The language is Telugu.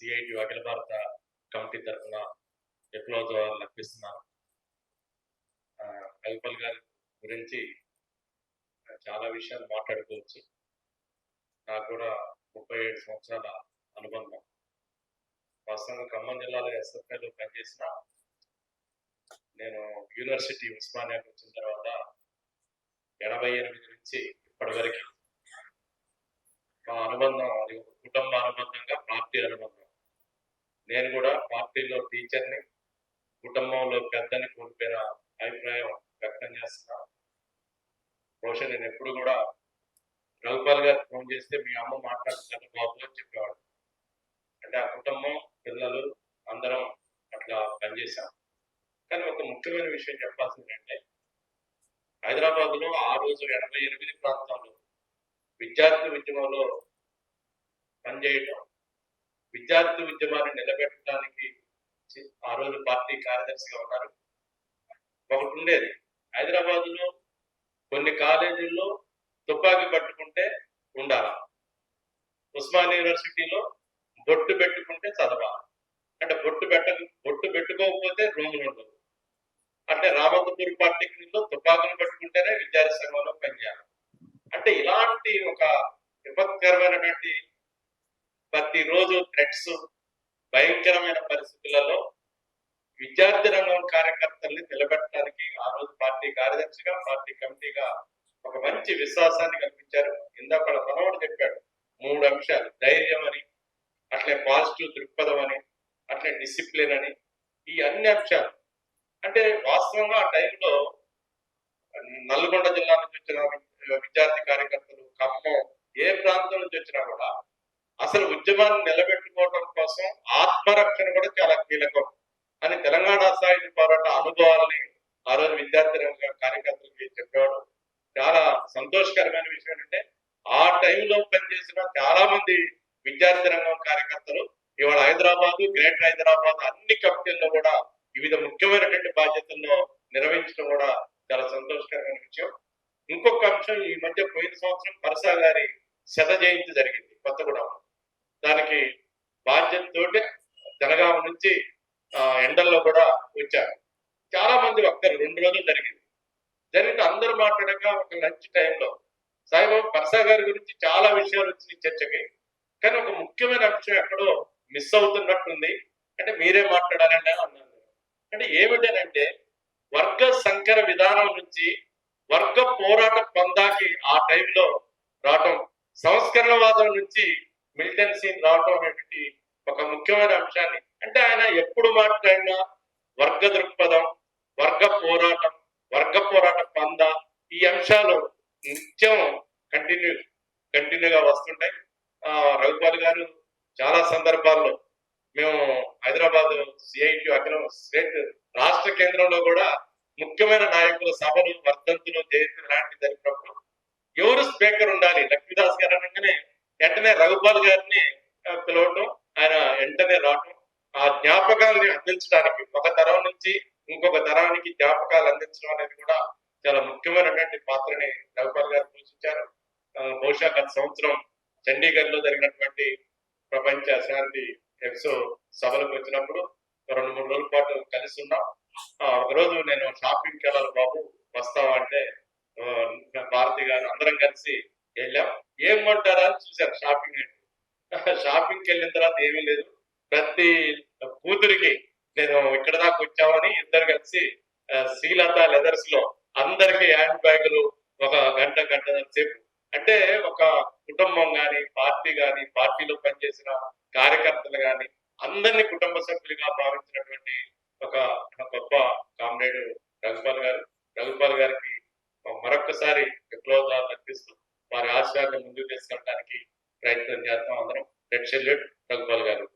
సిఐటి అఖిల భారత కమిటీ తరఫున విప్లవ అర్పిస్తున్నాను లభిస్తున్నాను రఘుపల్ గారి గురించి చాలా విషయాలు మాట్లాడుకోవచ్చు. నాకు కూడా ముప్పై ఏడు సంవత్సరాల అనుబంధం. వాస్తవంగా ఖమ్మం జిల్లాలో ఎస్ఎఫ్ఐలో పనిచేసిన నేను యూనివర్సిటీ ఉస్మానియాకి వచ్చిన తర్వాత ఎనభై ఎనిమిది నుంచి ఇప్పటి వరకు మా అనుబంధం అది కుటుంబ అనుబంధంగా పార్టీ అనుబంధం. నేను కూడా పార్టీలో టీచర్ని కుటుంబంలో పెద్దని కోల్పోయిన అభిప్రాయం వ్యక్తం చేస్తున్నాను బహుశా నేను ఎప్పుడు కూడా రఘుపాల్ గారు ఫోన్ చేస్తే మీ అమ్మ మాట్లాడుతున్న బాబు అని చెప్పేవాడు. అంటే ఆ కుటుంబం పిల్లలు అందరం అట్లా పనిచేశాం. కానీ ఒక ముఖ్యమైన విషయం చెప్పాల్సింది అంటే హైదరాబాద్లో ఆ రోజు ఎనభై ఎనిమిది ప్రాంతంలో విద్యార్థి ఉద్యమంలో పనిచేయటం విద్యార్థి ఉద్యమాన్ని నిలబెట్టడానికి ఆ రోజు పార్టీ కార్యదర్శిగా ఉన్నారు. ఒకటి ఉండేది. హైదరాబాద్లో కొన్ని కాలేజీల్లో తుపాకీ పట్టుకుంటే ఉండాలా. ఉస్మాన్ యూనివర్సిటీలో బొట్టు పెట్టుకుంటే చదవాలి. అంటే బొట్టు పెట్ట బొట్టు పెట్టుకోకపోతే రూములు ఉండదు అంటే రామతపూర్ పాలిటెక్నిక్లో తుపాకులు పట్టుకుంటేనే విద్యార్థి సంఘంలో పనిచేయాలి. అంటే ఇలాంటి ఒక విపత్కరమైనటువంటి ప్రతిరోజు థ్రెట్స్ భయంకరమైన పరిస్థితులలో విద్యార్థి రంగం కార్యకర్తల్ని నిలబెట్టడానికి ఆ రోజు పార్టీ కార్యదర్శిగా పార్టీ కమిటీగా ఒక మంచి విశ్వాసాన్ని కల్పించారు. ఇందాక మనవాడు చెప్పాడు మూడు అంశాలు. ధైర్యం అని అట్లే పాజిటివ్ దృక్పథం అని అట్లే డిసిప్లిన్ అని. ఈ అన్ని అంశాలు. అంటే వాస్తవంగా ఆ టైంలో నల్గొండ జిల్లా నుంచి వచ్చిన విద్యార్థి కార్యకర్తలు ఖమ్మం ఏ ప్రాంతం నుంచి వచ్చినా కూడా అసలు ఉద్యమాన్ని నిలబెట్టుకోవడం కోసం ఆత్మరక్షణ కూడా చాలా కీలకం. అని తెలంగాణ సాయుధ పోరాట అనుభవాలని ఆ రోజు విద్యార్థి రంగ కార్యకర్తలకి చెప్పేవాడు చాలా సంతోషకరమైన విషయం ఏంటంటే ఆ టైంలో పనిచేసిన చాలా మంది విద్యార్థి రంగం కార్యకర్తలు ఇవాళ హైదరాబాద్ గ్రేటర్ హైదరాబాద్ అన్ని కమిటీల్లో కూడా వివిధ ముఖ్యమైనటువంటి బాధ్యతల్లో నిర్వహించడం కూడా చాలా సంతోషకరమైన విషయం. ఇంకొక అంశం ఈ మధ్య పోయిన సంవత్సరం పరసా గారి శత జయంతి జరిగింది కొత్తగూడెంలో. దానికి బాధ్యతతో జనగామ నుంచి ఆ, ఎండల్లో కూడా వచ్చారు. చాలా మంది వక్తలు రెండు రోజులు జరిగింది. జరిగితే అందరూ మాట్లాడగా ఒక లంచ్ టైంలో సాయిబాబు పర్సా గారి గురించి చాలా విషయాలు వచ్చినాయి చర్చకి. కానీ ఒక ముఖ్యమైన అంశం ఎక్కడో మిస్ అవుతున్నట్టుంది. అంటే మీరే మాట్లాడాలండి అన్నారు అన్నాను అంటే ఏమిటనంటే వర్గ సంకర విధానం నుంచి వర్గ పోరాట పందాకి ఆ టైంలో రావటం సంస్కరణవాదం నుంచి మిలిటెన్సీ రావటం అనేటువంటి ఒక ముఖ్యమైన అంశాన్ని. అంటే ఆయన ఎప్పుడు మాట్లాడినా వర్గ దృక్పథం వర్గ పోరాటం వర్గ పోరాట పంద ఈ అంశాలు నిత్యం కంటిన్యూ కంటిన్యూగా వస్తుంటాయి. ఆ, రఘుపాల్ గారు చాలా సందర్భాల్లో మేము హైదరాబాద్ సిఐటి అక్కడ స్టేట్ రాష్ట్ర కేంద్రంలో కూడా ముఖ్యమైన నాయకుల సభలు వర్ధంతులు జయంతులు లాంటివి జరిగినప్పుడు ఎవరు స్పీకర్ ఉండాలి? లక్ష్మీదాస్ గారు అనగానే వెంటనే రఘుపాల్ గారిని పిలవటం ఆయన వెంటనే రావటం ఆ జ్ఞాపకాలని అందించడానికి ఒక తరం నుంచి ఇంకొక తరానికి జ్ఞాపకాలు అందించడం అనేది కూడా చాలా ముఖ్యమైనటువంటి పాత్రని రఘుపాల్ గారు పోషించారు. బహుశా గత సంవత్సరం చండీగఢ్లో జరిగినటువంటి ప్రపంచ శాంతి ఎక్సో సభలకు వచ్చినప్పుడు రెండు మూడు రోజుల పాటు కలిసి ఉన్నాం. ఆ, రోజు నేను షాపింగ్కి వెళ్ళాలి బాబు వస్తావా అంటే భారతి గారు అందరం కలిసి వెళ్ళాం. ఏం కొంటారా? అని చూశారు షాపింగ్ అంటే. షాపింగ్కి వెళ్ళిన తర్వాత ఏమీ లేదు. ప్రతి కూతురికి నేను ఇక్కడ దాకా వచ్చామని ఇద్దరు కలిసి శ్రీలత లెదర్స్లో అందరికి హ్యాండ్ బ్యాగులు ఒక గంట గంట సేపు. అంటే ఒక కుటుంబం గాని పార్టీ గాని పార్టీలో పనిచేసిన కార్యకర్తలు గాని అందరినీ కుటుంబ సభ్యులుగా భావించినటువంటి ఒక గొప్ప కామ్రేడ్ రఘుపాల్ గారు. రఘుపాల్ గారికి మరొకసారి విప్లవాలు అర్పిస్తూ వారి ఆశయాన్ని ముందుకు తీసుకెళ్ళడానికి ప్రయత్నం చేస్తాం అందరం. రెడ్ షెల్లెడ్ రఘుపాల్ గారు